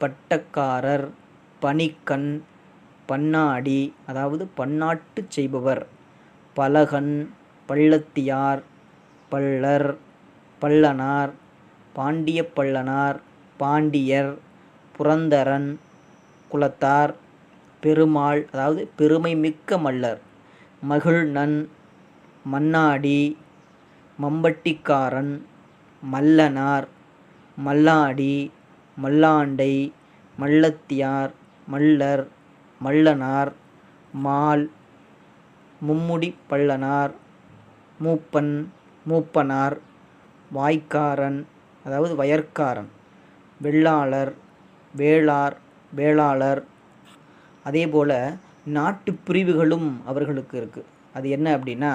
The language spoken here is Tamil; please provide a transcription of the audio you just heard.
பட்டக்காரர் பணிக்கண் பண்ணாடி அதாவது பன்னாட்டு செய்பவர் பலகன் பள்ளத்தியார் பள்ளர் பள்ளனார் பாண்டிய பள்ளனார் பாண்டியர் புரந்தரன் குலத்தார் பெருமாள் அதாவது பெருமை மிக்க மல்லர் மகிழ்நன் மன்னாடி மம்பட்டிக்காரன் மல்லனார் மல்லாடி மல்லாண்டை மல்லத்தியார் மல்லர் மல்லனார் மால் மும்முடி பள்ளனார் மூப்பன் மூப்பனார் வாய்க்காரன் அதாவது வயற்காரன் வெள்ளாளர் வேளார் வேளாளர். அதே போல் நாட்டு பிரிவுகளும் அவர்களுக்கு இருக்குது அது என்ன அப்படின்னா